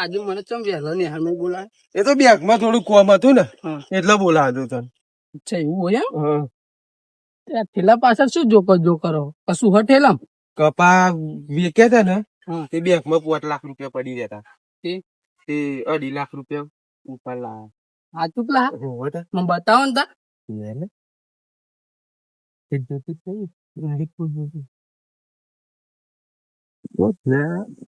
આજે મને ચમ વહેલો ને હાલ બોલાય એ તો બેંકમાં થોડું કોમ હતું ને હા. એટલે બોલાવ્યું તને. અચ્છા એવું હોય એમ? થેલા પાછળ શું જોકો જો કરો? કશું હટેલા કપા વેકે છે ને તે બેંકમાં પાંચ લાખ રૂપિયા પડી રહેતા. તે? તે અઢી લાખ રૂપિયા ઉપર લા આ ચૂકલા મને બતાવો ને તા. જોતું જ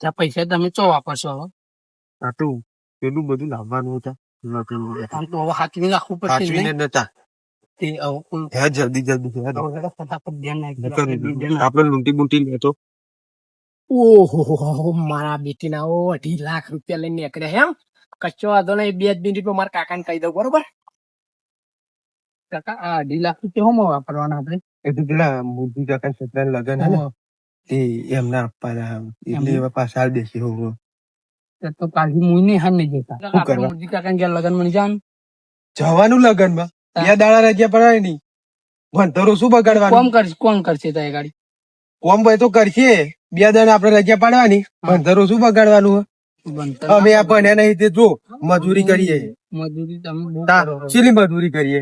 ત્યાં પૈસા તમે ચો વાપરશો હવે? પેલું બધું લાવવાનું હતા આમ તો હવે હાથવી નાખવું પડશે સાચવીને નતા તે હે જલ્દી જલ્દી હે ફટાફટ ધ્યાન આપણે લૂંટી બૂંટી લેતો. ઓહો મારા બેટીના ઓ અઢી લાખ રૂપિયા લઈને નીકળ્યા હે કચ્છો વાંધો નહીં બે જ મિનિટમાં મારા કાકાને કહી દઉં બરોબર? કાકા આ અઢી લાખ રૂપિયા હોમાં વાપરવાના આપણે? એ તો પેલા મોદી કાકા લગન હે તે એમના આપવાના એટલે? એવા પાછા આલ દેશે હોવો તો કાલથી મુઈ નહીં નહીં જતા. શું કરવા? આપણે મોદી કાકાને ઘેર લગન મળી જવાનું. લગનમાં? બે દાડા રજા પડાય નહીં. ભણતરો શું બગાડવાનું? કરશે કોણ કરશે તારી ગાડી? કોમ ભાઈ તો કરશે. બે દાડા આપણે રજા પાડવાની. ભણતરો શું બગાડવાનું અમે આ ભણ્યા નહીં તે જો મજૂરી કરીએ. મજૂરી તમે મજૂરી કરીએ.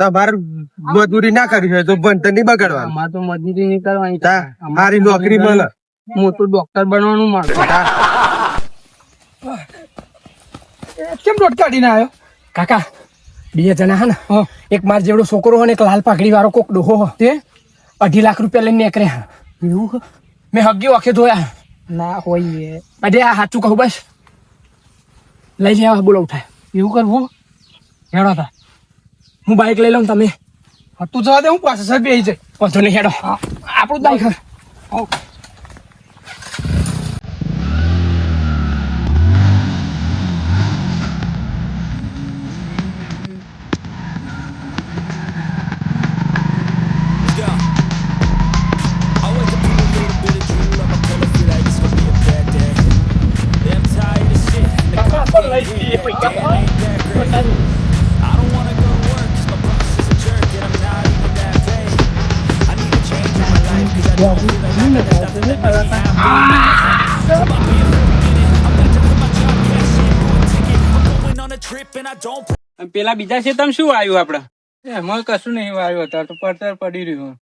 તમારે મજૂરી ના કરવી હોય તો ભણતર નહીં બગાડવાનું. અમારે તો મજૂરી નહીં કરવાની. તા નોકરી મળે. મોટું ડોક્ટર બનવાનું મારે કેમ દોટ કાઢીને આવ્યો કાકા બે જણા હે ને. એક માર જેવડો છોકરો હોય ને એક લાલ પાઘડી વાળો કોક ડોહો હો. તે? અઢી લાખ રૂપિયા લઈને નીકળ્યા એવું મેં હગ્યો આખે ધોયા ના હોય અરે આ સાચું કહું બસ. લઈ લેવા બોલો ઉઠાય. એવું કરવું? હેડો તા. હું બાઇક લઈ લઉં તમે. તું જવા દે હું પાસે બેસી જાય. વાંધો નહીં હેડો. આપણું બાઇક હવે. પેલા બીજા છે તમે શું આવ્યું આપડે? એમાં કશું નહીં આવ્યું અત્યારે તો પડતર પડી રહ્યું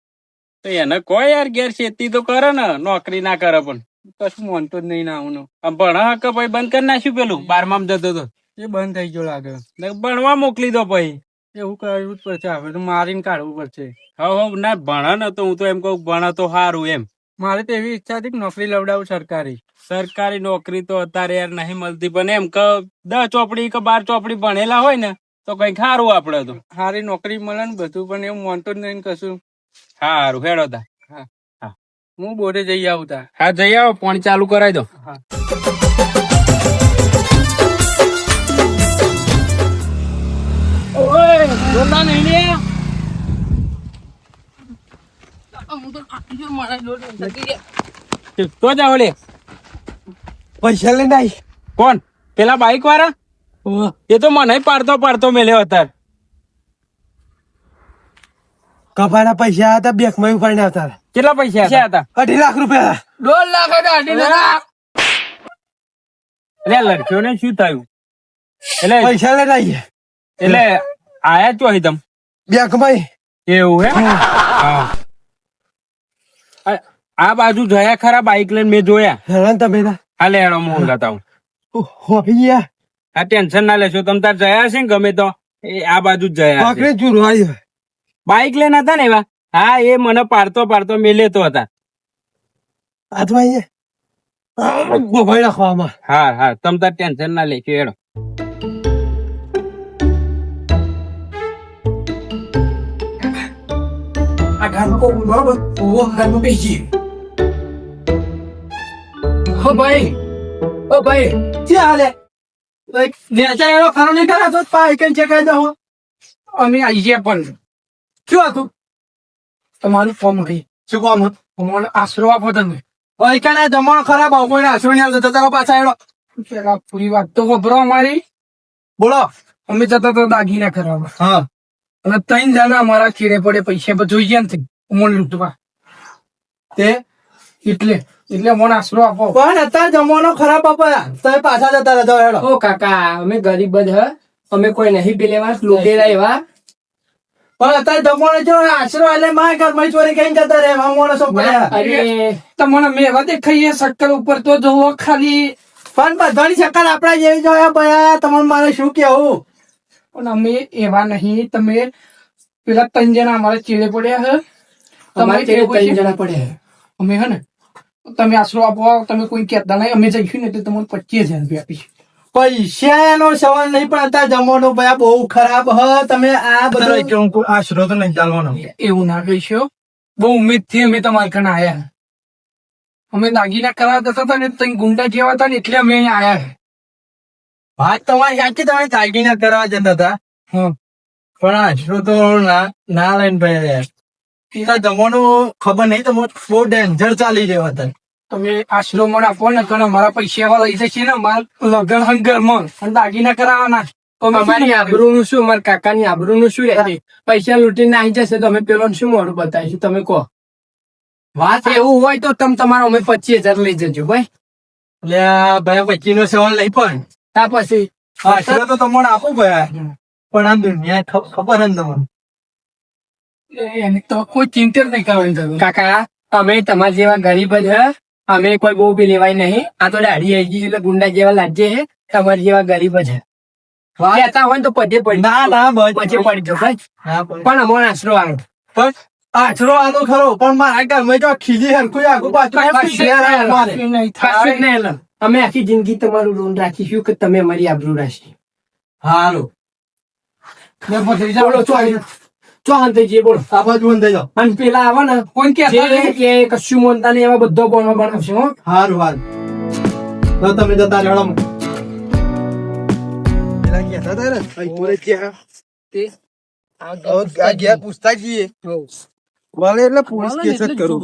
તો એને કોઈ યાર ઘેર ખેતી તો કરે ને નોકરી ના કરે પણ. કશું માનતો જ નહીં ના આવું ભણ ભણા ભાઈ પછી બંધ કરી નાખ્યું પેલું? બારમામ જતો તો. એ બંધ થઈ ગયો લાગે. ભણવા મોકલી દો પછી. એવું કરવું જ પડશે હવે તો મારીને કાઢવું પડશે. હા હવે ના ભણે ને તો હું તો એમ કહું ભણે તો સારું એમ. મારે તો એવી ઈચ્છા હતી કે નોકરી લવડાવું સરકારી. સરકારી નોકરી તો અત્યારે યાર નહીં મળતી પણ એમ કે દસ ચોપડી કે બાર ચોપડી ભણેલા હોય ને તો કઈ સારું આપડે તો. સારી નોકરી મળે ને બધું પણ એવું માનતો જ નહીં કશું. સારું હેડો તા. હું. બોરે જઈ આવું તા. હા જઈ આવો પાણી ચાલુ કરાવી દો. હા. ઓય ને હું તો થાકી ગયો, મારા જોડે નથી ગયા. તો જાવ લે પૈસા લઈને આવી કોણ? પેલા બાઈક વાળા? એ તો મને પાડતો પાડતો મેલ્યો અત્યારે કપાના પૈસા હતા બેંકમાં ઉપાડીને આવતા. હતા. કેટલા પૈસા હતા? અઢી લાખ રૂપિયા. દોઢ લાખ હતા, અઢી લાખ. એટલે લડક્યો શું થયું? એટલે પૈસા લઈને આવીએ. એટલે આયા ચોહી તમ. બેંકમાં. એવું હે. હા. આ- બાજુ જયા ખરા બાઈક લઈને મેં જોયા. હેરાન તમે ના. હાલે હેડો હું હંગાતા હું ગયા આ ટેન્શન ના લેશો તમ તાર જયા છે ને ગમે તો? એ આ બાજુ જ જયા હશે. પકડે બાઈક લઈને હતા ને એવા? હા એ મને પાડતો પાડતો મેં લેતો હતા. હાથમાં ગોભાઈ હા હા તમ તાર ટેન્શન ના લેશો હેડો. આ ઘરમાં કોઈ બરોબર ઓવો ઘરમાં બેસી હો ભાઈ ઓ ભાઈ ક્યાં હાલે? નેચા એનો ખરો નહીં કરે તો પાઈ કઈ ચેકાઈ દો અમે આવી ગયા પણ શું હતું? તમારું ફોર્મ ભાઈ શું કામ મને આશરો આપો તમે. ભાઈ કાના જમણ ખરાબ આવો કોઈને આશરો નહીં આવતો તારો પાછા એનો પેલા પૂરી વાત તો ગભરો અમારી. બોલો. અમે જતા તો દાગીના કરવા હા. અને ત્રણ જણા અમારા ખીરે પડે પૈસા જોઈ જોઈએ ને ઉમર લૂંટવા. તે એટલે એટલે મને આશરો આપો. પણ અત્યારે જમવાનો ખરાબ બાપા તમે પાછા જતા રહેતા હેડો. ઓ કાકા અમે ગરીબ જ હ. અમે કોઈ નહીં પેલેવા લૂટેલા એવા પણ અત્યારે જમવાનો જો આશરો એટલે મારા ઘરમાં ચોરી કઈ જતા રહે માણસો પડ્યા. તમને મેવા દેખાઈએ શક્કર ઉપર તો જોવો ખાલી. પણ બધાની શક્કર આપણા જેવી જોયા ભયા તમારે મારે શું કેવું પણ અમે એવા નહીં તમે પેલા ત્રણ જણા અમારા ચેડે પડ્યા છે તમારી ત્રણ જણા પડ્યા અમે હે ને તમે આશરો આપો તમે કોઈ કહેતા નહીં અમે જઈશું ને એટલે તમને પચીસ હજાર રૂપિયા આપીશું. પૈસાનો સવાલ નહીં પણ અત્યારે જમવાનો ભયા બહુ ખરાબ હ તમે આ બધું આશરો તો નહીં ચાલવાનો? એવું ના કહીશો. બહુ ઉમેદથી અમે તમારા કને આયા. અમે દાગીના કરાવતા હતા ને તઈ ગુંડા જેવા હતા ને એટલે અમે અહીંયા આયા વાત તમારી સાચી તમે દાગીના કરવા જતા હતા. હમ. પણ આશરો તો ના ના લઈને ભાઈ ત્યાં જમવાનું ખબર નહીં તો બહુ ડેન્જર ચાલી ગયો હતા. તમે આશરો મને આપો ને કારણ મારા પૈસા વાળા લઈ જશે ને અમારા લગન હંગરમાં. અને દાગીના કરાવવાના. અમારી આબરૂ નું શું મારા કાકા ની આબરૂ નું શું પૈસા લૂંટીને આવી જશે તો અમે પેલો શું મોડું બતાવીશું? તમે કહો. વાત એવું હોય તો તમે તમારો અમે પચીસ હજાર લઈ જજો ભાઈ. એટલે ભાઈ નો સવાલ લઈ પણ. હા પછી. આશરો તો તમને આપો ભાઈ પણ આ દુનિયા ખબર જ તમને? એની તો કોઈ ચિંતા જ નહીં કરવાની તમે કાકા અમે તમારા જેવા ગરીબ જ અમે કોઈ બહુ બી લેવાય નહીં. આ તો દાઢી આવી ગઈ એટલે ગુંડા જેવા લાગે છે તમારા જેવા ગરીબ જ કહેતા હોય તો પજે પડી ના ના બસ. પડી જાઓ પણ પણ આશરો આવે પણ આશરો આનો ખરો પણ મારા ઘરમાં જો ખીલી હરખું આગું પાછું. અમે આખી જિંદગી તમારું લોન રાખીશું કે તમે અમારી આબરૂ રાખી. હારું પછી ચો હાંતે જે બોલો. આ બાજુ બંધ થઈ જાઓ. અને પેલા આવે ને. કોણ કે એ કશું મોનતા નહીં એવા બધો બોનો બનાવશે હો. હારું હારું. તો તમે જતા રહેડો પેલા ગયા હતા ને અહીં પૂરે ગયા. તે? આ ગયા પૂછતા જઈએ. વાલે એટલે પોલીસ કેસ જ કરું.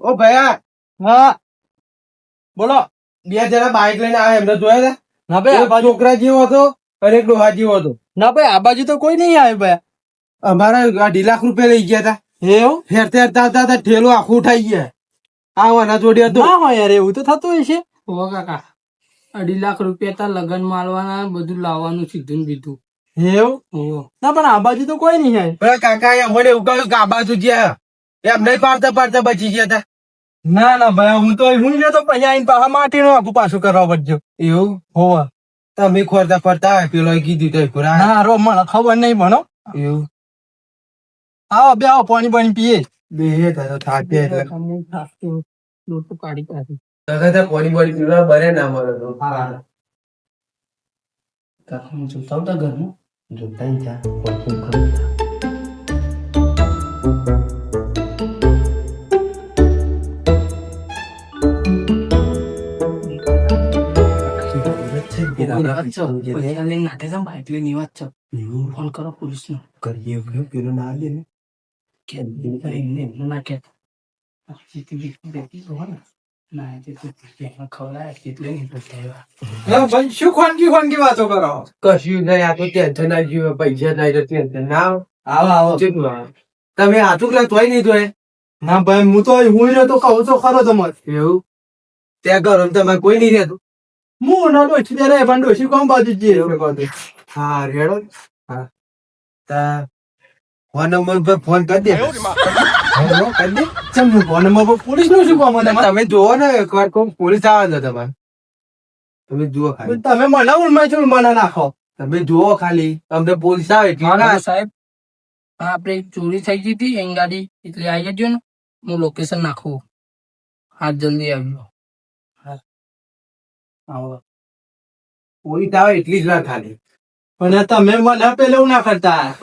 ઓ ભયા હા. બોલો. બે જરા બાઈક લઈને આવે એમને જોયા હતા ના ભાઈ છોકરા જેવો હતો અને એક ડોહા જેવો હતો. ના ભાઈ આ બાજુ તો કોઈ નહીં આવે ભાઈ. અમારા અઢી લાખ રૂપિયા લઈ ગયા હતા એવું? હેરતે હેરતા હતા તો ઠેલો આખું ઉઠાઈ ગયા. આવવાના જોડી હતો. ના હોય યાર એવું તો થતું હોય છે હો કાકા અઢી લાખ રૂપિયા તા લગન માલવાના બધું લાવવાનું સીધું ને બીધું. એવું? ના પણ આ બાજુ તો કોઈ નહીં આવે કાકા મને એવું કહ્યું કે આ બાજુ ગયા. એમ નહીં પાડતા પાડતા બચી ગયા હતા ના ના ભાઈ હું તો હું ને તો પછી આવીને પાછા માટીનું આખું પાછું કરવા પડજો. એવું? હોવા. તમે ખોરતા ફરતા પેલો કીધું તો હા ના રો મને ખબર નહીં ભણો એવું? આવો બે આવો પાણી પાણી પીએ. બે દાદા થાકે એટલે અમુક થાકતું લોટું કાઢી કાઢી પાણી પાણી પીવા બરે ના મળે તો. કાકા જોતા હતા ઘરનું જોતા ત્યાં પડતું પૈસા નાટે ની વાત છે. ફોન કરો પોલીસ નો કરીએ પેલો ના લે ના. એટલે નહીં બતાવ્યા શું ખાનગી ખોનગી વાતો કરો? કશું નહીં આ તો ટેન્શન ના જીવે પૈસા નહીં તો ટેન્શન ના આવો. આવો તમે હાથું લે તોય નહીં તોય ના ભાઈ હું તો હું રહ્યો તો કહું તો ખરો તમારે. એવું? ત્યાં ઘર તમારે કોઈ નહીં રહેતું? હું ના ડોસી ત્યારે પણ ડોસી કોણ બાજુ જઈએ? હા રેડો હા. તા ફોન નંબર પર ફોન કરી દે. કરી દે. ચમ ફોન નંબર પર પોલીસનું શું કામ તમે જોવો ને એકવાર કોણ પોલીસ આવે છે તમારે. તમે જુઓ ખાલી. તમે મને ઉલમાં છો મને નાખો. તમે જુઓ ખાલી. અમને પોલીસ આવે એટલે સાહેબ આ આપણે ચોરી થઈ ગઈ હતી એની ગાડી એટલે આવી જજો ને હું લોકેશન નાખું. હાથ જલ્દી આવ્યો હા. પોલીસ આવે એટલી જ વાર ખાલી. પણ તમે મને પેલું ના કરતા.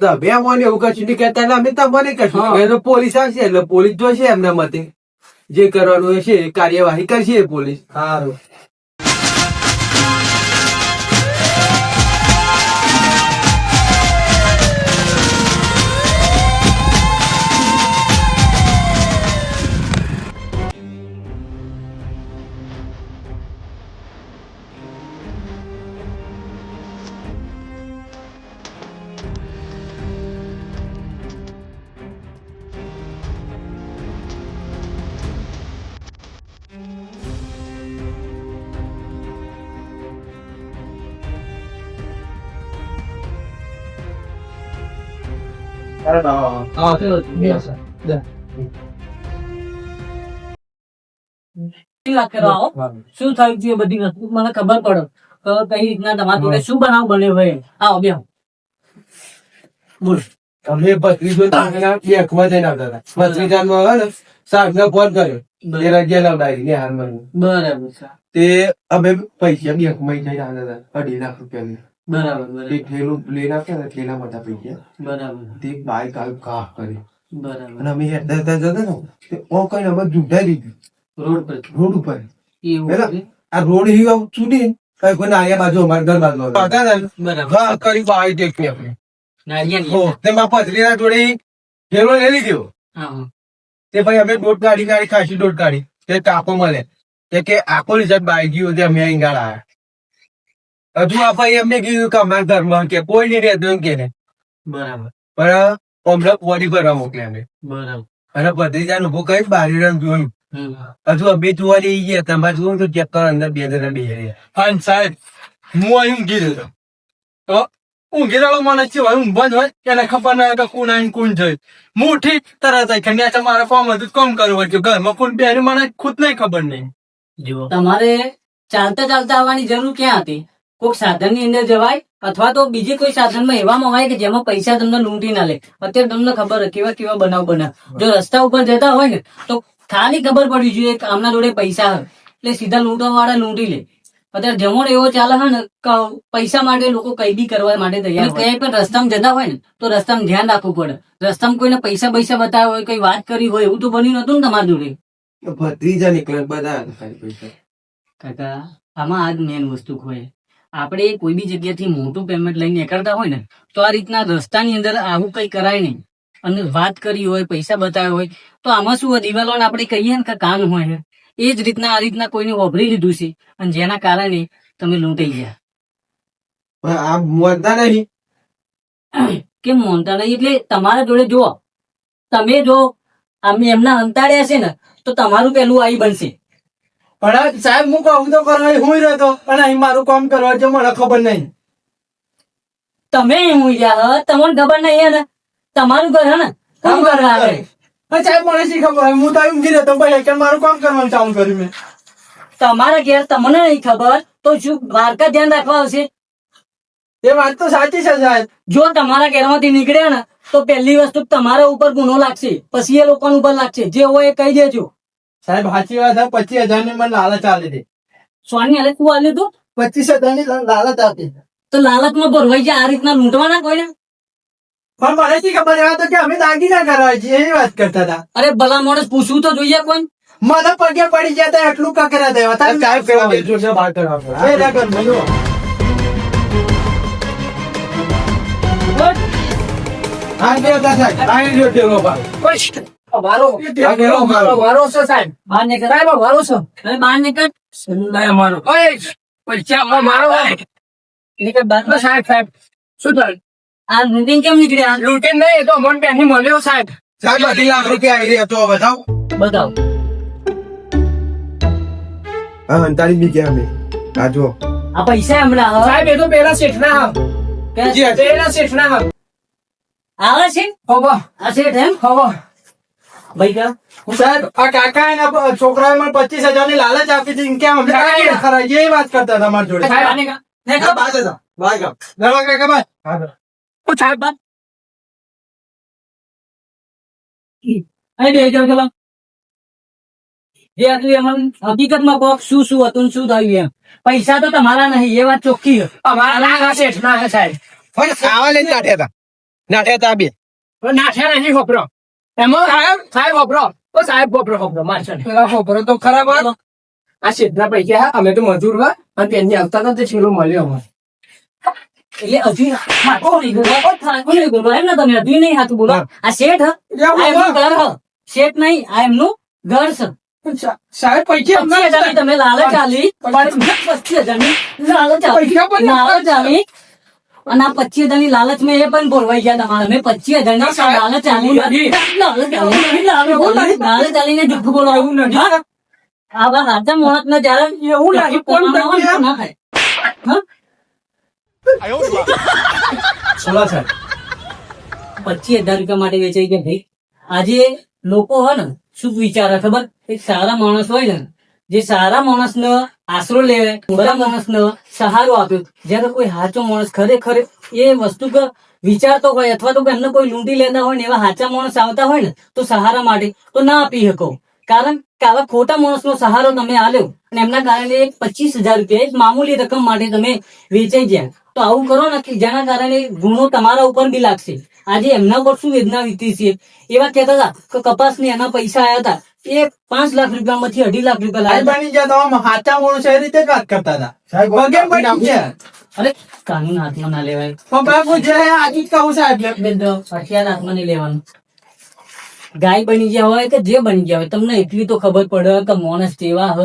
તમે મને એવું કશું નહીં કહેતા એટલે અમે તમને કશું. પોલીસ આવશે એટલે પોલીસ જોશે એમના મતે. જે કરવાનું હશે કાર્યવાહી કરશે પોલીસ. સારું. આવો મને ખબર પડે કઈ શું બનાવ બન્યો ભાઈ આવો બે બોલ અમે ભત્રીજો બેંકમાં જઈને આવતા હતા ભત્રીજાનો આવે ને સાહેબને ફોન કર્યો તે રજા લવડાવી ને હારમાં બરાબર તે અમે પૈસા બેંકમાં જઈને આવતા હતા, અઢી લાખ રૂપિયાની બરાબર એક ઠેલું લઈને આવતા ને ઠેલા બધા ગયા બરાબર. તે બાઈક આવી ઘા કરી. બરાબર. અને અમે હેઠતા હેઠતા જતા ને તે ઓ કઈ અમે જુઢાઈ દીધું. રોડ પર. રોડ ઉપર. એવું આ રોડ ઈ આવું ચૂડી કઈ કોઈ આયા બાજુ અમારે ઘર બાજુ બરાબર. ઘા કરી બાઈ દેખી આપણે. હો, તે માં પથરીના જોડે ઠેલો લઈ લીધો. હા હા. તે ભાઈ અમે દોઢ ગાડી ગાડી ખાસી દોઢ ગાડી તે કાપો મળે. તે કે આખો રિઝલ્ટ બાઈ ગયો તે અમે અહીં ગાળ હજુ આ ભાઈ એમને કીધું કે અમારા ઘરમાં કે કોઈ નહીં રહેતું કે ને. બરાબર. પણ હમણાં બોડી કરવા મોકલે અમે બરાબર. અને ભત્રીજાનું ઊભો કઈ બારી રંગ જોયું. હજુ અમે જોવા લઈ ગયા તમારે જોવું તો ચેક કરો અંદર બે જણા બે રહ્યા. હા સાહેબ હું અહીં ઊંઘી રહ્યો તો ઊંઘી રહેલો મને છે હું બંધ હોય એને ખબર ના હોય કે કોણ આવીને કોણ જોઈ હું ઉઠી તરત આઈ કે ન્યા મારે ફોર્મ હતું કોમ કરવું હોય ઘરમાં કોણ બેન મને ખુદ નહીં ખબર નહીં. જુઓ. તમારે ચાલતા ચાલતા આવવાની જરૂર ક્યાં હતી? કોઈક સાધનની અંદર જવાય અથવા તો બીજી કોઈ સાધનમાં એવામાં હોય કે જેમાં પૈસા તમને લૂંટી ના લે. અત્યારે તમને ખબર કેવા કેવા બનાવ બનાવ. જો રસ્તા ઉપર જતા હોય ને તો ખાલી ખબર પડવી જોઈએ કે આમના જોડે પૈસા એટલે સીધા લૂંટવા વાળા લૂંટી લે. અત્યારે જમણ એવો ચાલે છે ને પૈસા માટે લોકો કઈ બી કરવા માટે તૈયાર કઈ ક્યાંય પણ રસ્તામાં જતા હોય ને તો રસ્તામાં ધ્યાન રાખવું પડે. રસ્તામાં કોઈને પૈસા પૈસા બતાવ્યા હોય કઈ વાત કરી હોય એવું તો બન્યું નતું ને તમારા જોડે. ભત્રીજા નીકળે બધા. કાકા આમાં આ જ મેન વસ્તુ હોય આપણે કોઈ બી જગ્યાથી મોટું પેમેન્ટ લઈને નીકળતા હોય ને તો આ રીતના રસ્તાની અંદર આવું કઈ કરાય નહીં. અને વાત કરી હોય પૈસા બતાવ્યા હોય તો આમાં શું દિવાલોને આપણે કહીએ ને કે કામ હોય એ જ રીતના આ રીતના કોઈને વાપરી લીધું છે. અને જેના કારણે તમે લૂંટાઈ ગયા. આ મોનતા નહીં કેમ માનતા નહીં એટલે તમારા જોડે જો તમે જો આમ એમના અંતાડ્યા છે ને તો તમારું પેલું આઈ બનશે. પણ સાહેબ હું કહું તો કરવા હું રહેતો અને અહીં મારું કામ કરવા છે મને ખબર નહીં. તમે હું યાર તમને ખબર નહીં ને તમારું ઘર હે ને કામ કરવા આવે સાહેબ મને શી ખબર? હોય? હું તો એમ ઊંઘી રહેતો ભાઈ કે મારું કામ કરવાનું ચાલુ કર્યું મેં. તમારા ઘેર તમને નહીં ખબર તો શું દ્વારકા ધ્યાન રાખવા આવશે? એ વાત તો સાચી છે સાહેબ. જો તમારા ઘેરમાંથી નીકળ્યા ને તો પહેલી વસ્તુ તમારા ઉપર ગુનો લાગશે પછી એ લોકો ઉપર લાગશે. જે હોય એ કહી દેજો. સાહેબ સાચી વાત છે પચીસ હજારની મને લાલચ આપી હતી સોની હાલે શું આલ્યું તું પચીસ હજારની લાલચ આપી તો લાલચમાં ભરવાઈ જાય આ રીતના લૂંટવાના કોઈને? પણ મને શી ખબર એવા તો કે અમે દાગીના કરવા છીએ એવી વાત કરતા હતા. અરે ભલા માણસ પૂછવું તો જોઈએ કોઈ મને પગે પડી ગયા હતા એટલું કકરા દેવા. હતા સાહેબ કરવા એટલું છે બહાર કરવા એ ના કર હા બે હતા સાહેબ આ લ્યો ટેલો. મારો મારો. મારો છે સાહેબ. બહાર નીકળ. સાહેબ મારો છે. અરે બહાર નીકળ. મારો પૈસા મારો નીકળ બહાર. સાહેબ સાહેબ. શું થાય? આ લૂંટીને કેમ નીકળ્યા લૂંટે નહીં એ તો અમન બેની મળ્યો સાહેબ. સાહેબ અઢી લાખ રૂપિયા આવી રહ્યા તો બતાવો. બતાવો. હા અંતાળી બી ગયા અમે. આ આ પૈસા હમણાં સાહેબ એ તો પેલા શેઠ ના કે- જી. પેલા શેઠ ના આવે છે? હવા. આ શેઠ એમ? હવા. ભાઈ કા સાહેબ આ કાકા એના છોકરાએ મને પચીસ હજારની લાલચ આપી હતી કે અમે કાંઈ ખરા એ વાત કરતા હતા મારી જોડે બહાર નીકળ. નીકળ. બાદ હતા બાદ હતા. દવા કાકા ભાઈ હું સાહેબ બાદ અહીં બે જાઓ ચલો જે હતું એમાં હકીકતમાં કોક શું શું હતું ને શું થયું એમ પૈસા તો તમારા નહીં એ વાત ચોખ્ખી છે. અમારા ના શેઠ ના હે સાહેબ પણ ખાવા લઈને નાઠ્યા હતા નાઠ્યા હતા બે પણ નાઠ્યા નહીં વપરો એમાં સાહેબ સાહેબ વપરો. ઓ સાહેબ વપરો વપરો મારશે પેલા વપરો તો ખરાબ હતો આ શેઠના પૈસા હા, અમે તો મજૂર હા અને તેની આવતા હતા તે છેલ્લો મળ્યો અમારે. એટલે હજુ થાકો નહીં ગયો થાકો નહીં ગયો એમ ને તમે હજુ નહીં હાથું બોલો આ શેઠ હ? આ એમનું ઘર હ. શેઠ નહીં આ એમનું ઘર છે. સાહેબ પૈસા તમે લાલચ આલી. પચીસ હજારની લાલચ આલી. લાલચ આલી. અને આ પચીસ હજારની લાલચ મેં એ પણ બોલવાઈ ગયા તમારે. મેં પચીસ હજારની. લાલચ આલી લાલચ આલી લાલચ આલીને જુઠ્ઠું બોલાવું નથી. હા? આવા હાથે માણસ ને જયારે એવું નહીં, કોણ ના પચીસ હજાર રૂપિયા માટે વેચાઈ ગયા. ભાઈ આજે લોકો હોય ને શું વિચારે ખબર એક સારા માણસ હોય ને જે સારા માણસનો આશરો લે ખરા માણસનો સહારો આપ્યો. જ્યારે કોઈ સાચો માણસ ખરેખર એ વસ્તુ વિચારતો હોય અથવા તો એમને કોઈ લૂંટી લેતા હોય ને એવા સાચા માણસ આવતા હોય ને, તો સહારા માટે તો ના આપી શકો. કારણ કે આવા ખોટા માણસનો સહારો તમે આલ્યો અને એમના કારણે એક પચીસ હજાર રૂપિયા, એક મામૂલી રકમ માટે તમે વેચાઈ ગયા. તો આવું કરો ને કે જેના કારણે ગુનો તમારા ઉપર બી લાગશે. આજે એમના પર શું વેદના વીતી છે? એવા કહેતા હતા કે કપાસની એના પૈસા આવ્યા હતા. એ પાંચ લાખ રૂપિયા માંથી અઢી લાખ રૂપિયા લાવ્યા બની ગયા તો આમ સાચા માણસ રીતે વાત કરતા હતા. વગેરે પડી ગયા. અરે કાનૂન હાથમાં ના લેવાય. પણ બાપુ જે આજે કહું સાહેબ બેન હથિયાર હાથમાં નહીં લેવાનું. ગાય બની ગયા હોય કે જે બની ગયા હોય તમને એટલી તો ખબર પડે કે માણસ કેવા હ.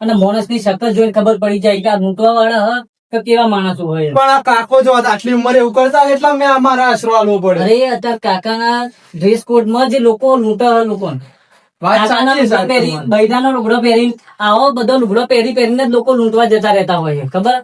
અને માણસની શકલ જોઈને ખબર પડી જાય કે આ લૂંટવા વાળા હ કે કેવા માણસો હોય પણ આ કાકો જો આટલી ઉંમરે એવું કરતા એટલે મેં અમારા આશરો આલવો પડે. અરે અત્યારે કાકાના ડ્રેસ કોડમાં જે લોકો લૂંટા લોકો સાચી લુગડા પહેરીને આવો બધો લુગડો પહેરી પહેરીને લોકો લૂંટવા જતા રહેતા હોય છે ખબર?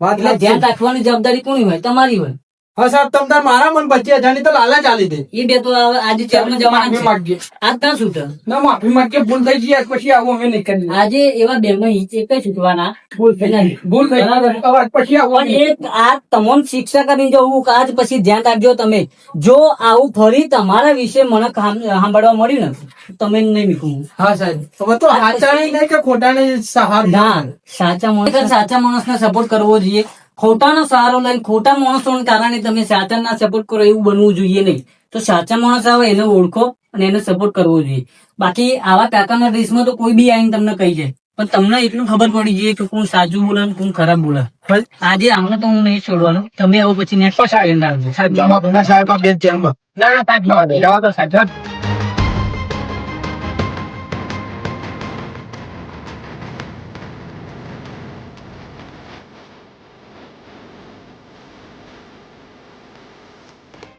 વાત એટલે. ધ્યાન રાખવાની જવાબદારી કોની હોય? તમારી હોય. હા સાહેબ તમ તાર મારા મન પચીસ હજારની તો લાલા ચાલી દે. એ બે તો આજે માફી છે. માંગીએ આજ ક્યાં છૂટે. ના માફી માંગીએ ભૂલ થઈ ગઈ આજ પછી આવું અમે નહીં કરીએ આજે એવા બેનો એક જ છૂટવાના. ભૂલ થઈ ગઈ. ભૂલ થઈ આજ પછી આવું એક આ તમામ શિક્ષા કરીને જવું કે આજ પછી ધ્યાન રાખજો તમે. જો આવું ફરી તમારા વિશે મને સાંભળવા મળ્યું ને તમે નહીં મીકું હા સાહેબ. હવે તો સાચા નહીં કે ખોટા ને સહાર ના સાચા માણસ સાચા માણસને સપોર્ટ કરવો જોઈએ. ખોટાનો સહારો લઈને ખોટા માણસોને કારણે તમે સાચાના સપોર્ટ કરો એવું બનવું જોઈએ નહીં. તો સાચા માણસ આવે એને ઓળખો અને એને સપોર્ટ કરવો જોઈએ. બાકી આવા કાકાના દેશમાં તો કોઈ બી આવીને તમને કહી જાય. પણ તમને એટલું ખબર પડી જઈએ કે કોણ સાચું બોલે કોણ ખરાબ બોલે. આજે આમને તો હું નહીં છોડવાનું. તમે આવો પછી રાખજો સાહેબ જવા દો. સાહેબ બેન ચેમ્બર ના ના સાહેબ જવા દો. સાહેબ